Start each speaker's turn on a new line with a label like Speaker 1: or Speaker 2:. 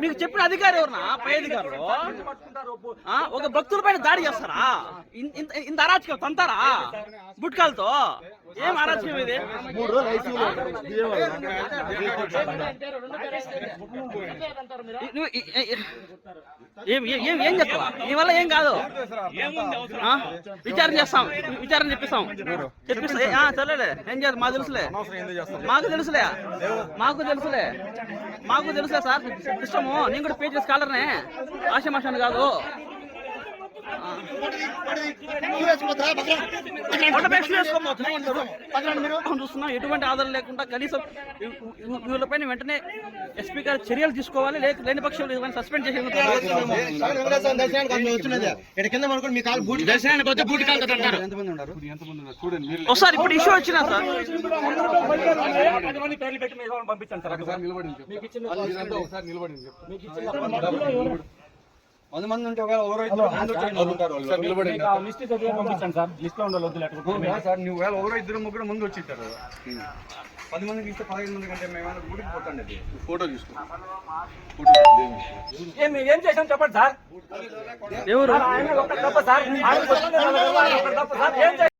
Speaker 1: మీకు చెప్పిన అధికారి ఎవరన్నా పై అధికారులు? ఒక భక్తుల పైన దాడి చేస్తారా? ఇంత అరాచకం తంతారా? బుట్కాలతో ఏం ఇది?
Speaker 2: మూడు రోజులు ఐసీయూలో
Speaker 1: ఏం ఏం- చెప్తావా? నీ వల్ల ఏం కాదు. ఆ? విచారణ చేస్తాం. విచారణ చెప్పిస్తాం. చెప్పిస్తా సరేలే. ఏం చేయాలి? మాకు తెలుసులే. మాకు తెలుసులే. మాకు తెలుసులే. మాకు తెలుసులే సార్. ఇష్టము నేను కూడా పే చేసి కాలర్నే ఆశమాషాన్ని కాదు. చూస్తున్నాం ఎటువంటి ఆధారం లేకుండా కనీసం వీళ్ళపైన వెంటనే ఎస్పీ గారు చర్యలు తీసుకోవాలి లేక లేని పక్షంలో ఇవన్నీ సస్పెండ్ చేసి
Speaker 2: దర్శనానికి అందరూ వచ్చినదే ఇక్కడ కింద పడుకొని మీ కాలు బూట్
Speaker 1: దర్శనానికి వస్తే బూట్ కాలుతో అంటారు.
Speaker 2: ఎంతమంది ఉన్నారు?
Speaker 1: ఒకసారి ఇప్పుడు ఇష్యూ వచ్చినా సార్?
Speaker 3: పంపించండి సార్.
Speaker 4: ఒకసారి
Speaker 2: వంద మంది ఉంటే ఒకవేళ ఎవరో ఇద్దరు ముందు వచ్చి వాళ్ళు ఉంటారు వాళ్ళు.
Speaker 4: ఒకసారి నిలబడింది
Speaker 3: మీకు ఆ లిస్ట్ చదివి పంపించండి సార్. లిస్ట్లో ఉండాలి వద్దు లేకపోతే
Speaker 2: ఆ, సార్ నువ్వు వేళ ఒకరో ఇద్దరు ముగ్గురు ముందు వచ్చి ఇస్తారు పది మందికి ఇస్తే పదహైదు మంది కంటే మేము ఏమైనా గుడికి పోతాండి అది.
Speaker 4: ఫోటో తీసుకో.
Speaker 3: ఏం మేము ఏం చేసాం చెప్పండి సార్?
Speaker 1: ఎవరు?
Speaker 3: ఆయన ఒక్క తప్ప సార్. ఆయన ఒక్క తప్ప సార్. ఏం చేశాం?